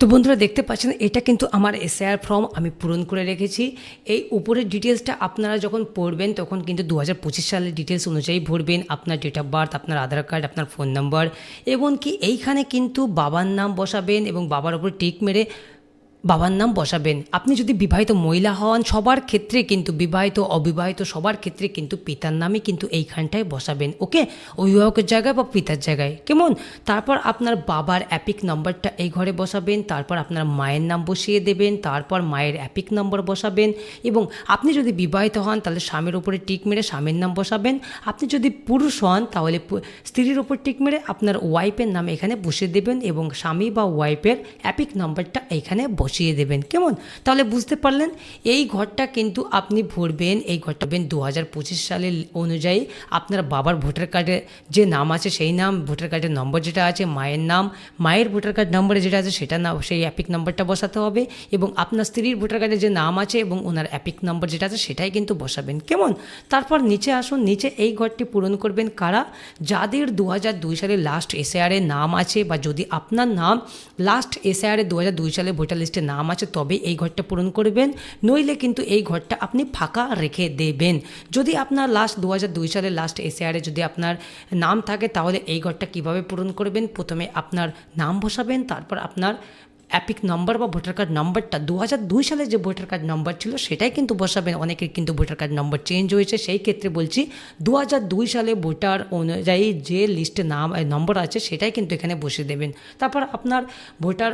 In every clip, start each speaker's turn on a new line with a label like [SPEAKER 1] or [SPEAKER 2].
[SPEAKER 1] তো বন্ধুরা দেখতে পাচ্ছেন, এটা কিন্তু আমার এসআইআর ফর্ম আমি পূরণ করে রেখেছি। এই উপরের ডিটেলসটা আপনারা যখন পড়বেন, তখন কিন্তু দু হাজার পঁচিশ সালের ডিটেলস অনুযায়ী ভরবেন। আপনার ডেট অফ বার্থ আপনার আধার কার্ড আপনার ফোন নাম্বার এবং কি এইখানে কিন্তু বাবার নাম বসাবেন এবং বাবার ওপর টিক মেরে বাবার নাম বসাবেন। আপনি যদি বিবাহিত মহিলা হন, সবার ক্ষেত্রে কিন্তু বিবাহিত, অবিবাহিত, সবার ক্ষেত্রে কিন্তু পিতার নামে কিন্তু এইখানটায় বসাবেন, ওকে? অভিভাবকের জায়গায় বা পিতার জায়গায়, কেমন? তারপর আপনার বাবার অ্যাপিক নাম্বারটা এই ঘরে বসাবেন, তারপর আপনার মায়ের নাম বসিয়ে দেবেন, তারপর মায়ের অ্যাপিক নম্বর বসাবেন এবং আপনি যদি বিবাহিত হন, তাহলে স্বামীর উপরে টিক মেরে স্বামীর নাম বসাবেন। আপনি যদি পুরুষ হন, তাহলে স্ত্রীর উপর টিক মেরে আপনার ওয়াইফের নাম এখানে বসিয়ে দেবেন এবং স্বামী বা ওয়াইফের অ্যাপিক নাম্বারটা এখানে বসিয়ে দেবেন। কেমন? তাহলে বুঝতে পারলেন? এই ঘরটা কিন্তু আপনি ভরবেন, এই ঘরটা ভরবেন দু হাজার পঁচিশ সালের অনুযায়ী আপনার বাবার ভোটার কার্ডে যে নাম আছে সেই নাম, ভোটার কার্ডের নম্বর যেটা আছে, মায়ের নাম, মায়ের ভোটার কার্ড নম্বরে যেটা আছে সেটা নাম সেই অ্যাপিক নাম্বারটা বসাতে হবে এবং আপনার স্ত্রীর ভোটার কার্ডে যে নাম আছে এবং ওনার অ্যাপিক নাম্বার যেটা আছে সেটাই কিন্তু বসাবেন। কেমন? তারপর নিচে আসুন, নিচে এই ঘরটি পূরণ করবেন কারা? যাদের দু হাজার দুই সালে লাস্ট এসআইআরে নাম আছে বা যদি আপনার নাম লাস্ট এসআইআরে দু হাজার দুই সালে ভোটার লিস্টে নাম আছে তবে এই ঘরটা পূরণ করবেন। নইলে কিন্তু এই ঘরটা আপনি ফাঁকা রেখে দেবেন। যদি আপনার লাস্ট দু হাজার দুই সালের লাস্ট এসআইআরে যদি আপনার নাম থাকে, তাহলে এই ঘরটা কীভাবে পূরণ করবেন? প্রথমে আপনার নাম বসাবেন, তারপর আপনার অ্যাপিক নম্বর বা ভোটার কার্ড নম্বরটা দু হাজার দুই সালে যে ভোটার কার্ড নম্বর ছিল, সেটাই কিন্তু বসাবেন অনেকের কিন্তু ভোটার কার্ড নম্বর চেঞ্জ হয়েছে। সেই ক্ষেত্রে বলছি দু হাজার দুই সালে ভোটার অনুযায়ী যে লিস্টে নাম নম্বর আছে, সেটাই কিন্তু এখানে বসে দেবেন। তারপর আপনার ভোটার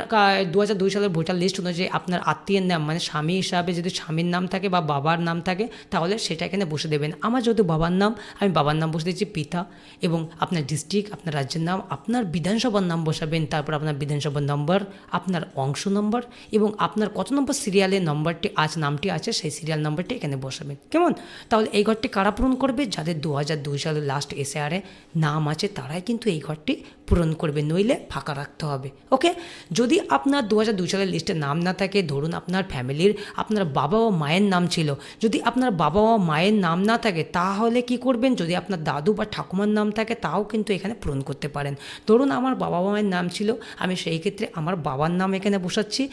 [SPEAKER 1] দু হাজার দুই সালের ভোটার লিস্ট অনুযায়ী আপনার আত্মীয়ের নাম মানে স্বামী হিসাবে যদি স্বামীর নাম থাকে বা বাবার নাম থাকে, তাহলে সেটা এখানে বসে দেবেন। আমার যেহেতু বাবার নাম, আমি বাবার নাম বসে দিচ্ছি পিতা এবং আপনার ডিস্ট্রিক্ট আপনার রাজ্যের নাম, আপনার বিধানসভার নাম বসাবেন, তারপর আপনার বিধানসভার নম্বর আপনার অংশ নম্বর এবং আপনার কত নম্বর সিরিয়ালের নম্বরটি আজ নামটি আছে সেই সিরিয়াল নম্বরটি এখানে বসাবেন। কেমন? তাহলে এই ঘরটি কারা পূরণ করবে? যাদের দু হাজার দুই সালের লাস্ট এসআরে নাম আছে তারাই কিন্তু এই ঘরটি পূরণ করবে, নইলে ফাঁকা রাখতে হবে। ওকে? যদি আপনার দু হাজার দুই সালের লিস্টে নাম না থাকে, ধরুন আপনার ফ্যামিলির, আপনার বাবা ও মায়ের নাম ছিল, যদি আপনার বাবা ও মায়ের নাম না থাকে, তাহলে কি করবেন? যদি আপনার দাদু বা ঠাকুমার নাম থাকে, তাও কিন্তু এখানে পূরণ করতে পারেন। ধরুন আমার বাবা মায়ের নাম ছিল, আমি সেই ক্ষেত্রে আমার বাবার নাম এখানে বসাচ্ছি।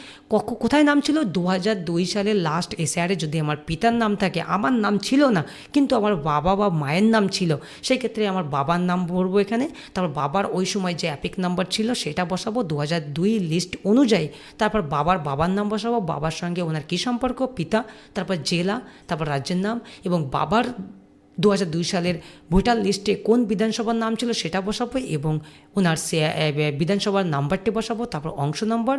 [SPEAKER 1] কোথায় নাম ছিল? দু হাজার দুই সালের লাস্ট এসআরে যদি আমার পিতার নাম থাকে, আমার নাম ছিল না, কিন্তু আমার বাবা বা মায়ের নাম ছিল, সেই ক্ষেত্রে আমার বাবার নাম ভরবো এখানে। তারপর বাবার ওই সময় যে অ্যাপিক নাম্বার ছিল, সেটা বসাবো দু হাজার দুই লিস্ট অনুযায়ী। তারপর বাবার বাবার নাম বসাবো, বাবার সঙ্গে ওনার কী সম্পর্ক? পিতা, তারপর জেলা, তারপর রাজ্যের নাম এবং বাবার দু হাজার দুই সালের ভোটার লিস্টে কোন বিধানসভার নাম ছিল সেটা বসাবো এবং ওনার বিধানসভার নাম্বারটি বসাবো, তারপর অংশ নম্বর